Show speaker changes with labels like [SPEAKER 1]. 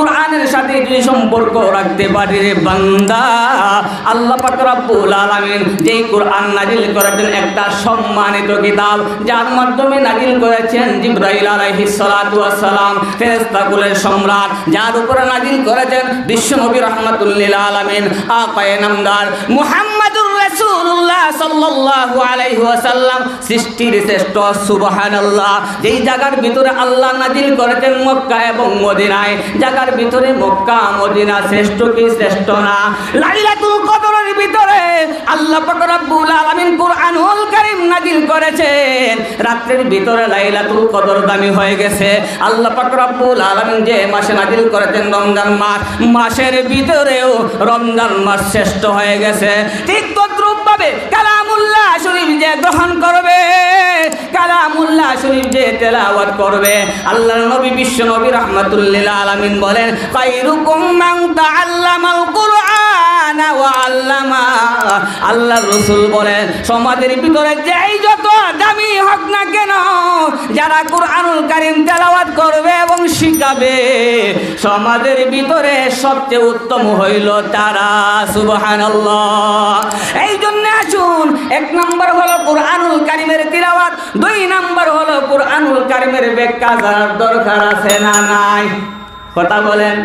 [SPEAKER 1] কোরআনের সাথে যদি সম্পর্ক রাখতে পারি রে বান্দা, আল্লাহ পাক রব্বুল আলামিন যেই কোরআন নাজিল করেছেন একটা সম্মানিত কিতাব, যার মাধ্যমে নাজিল করেছেন জিব্রাইল আলাইহিস সালাতু ওয়াস সালাম ফেরেশতাকুলের সম্রাট, যার উপরে নাজিল করেছেন বিশ্বনবী রহমাতুল্লিল আলামিন, আকায়ে নামদার মুহাম্মাদুর রাত্রির ভিতরে লাইলাতুল কদর দামি হয়ে গেছে। আল্লাহ পাক আলামিন যে মাসে নাজিল করেছেন রমজান মাস, মাসের ভিতরেও রমজান মাস শ্রেষ্ঠ হয়ে গেছে। ঠিক তদ্রুপ তেলাওয়াত করবে। আল্লাহর নবী বিশ্ব নবী রহমাতুল্লিল আলামিন বলেন, খায়রুকুম মান তাআল্লামাল কুরআন ওয়া আল্লামা। আল্লাহ রসুল বলেন, সমাজের ভিতরে যেই যত দামি হোক না কেন, যারা কোরআনুল কারিম তেলাওয়াত করবে এবং শিখাবে, সমাজের ভিতরে সবচেয়ে উত্তম হইল তারা। সুবহানাল্লাহ। এই জন্য আসুন, এক নম্বর হলো কোরআনুল কারিমের হলো কোরআনুল কারিমের ব্যাখ্যা জানার দরকার আছে না নাই? কথা বলেন।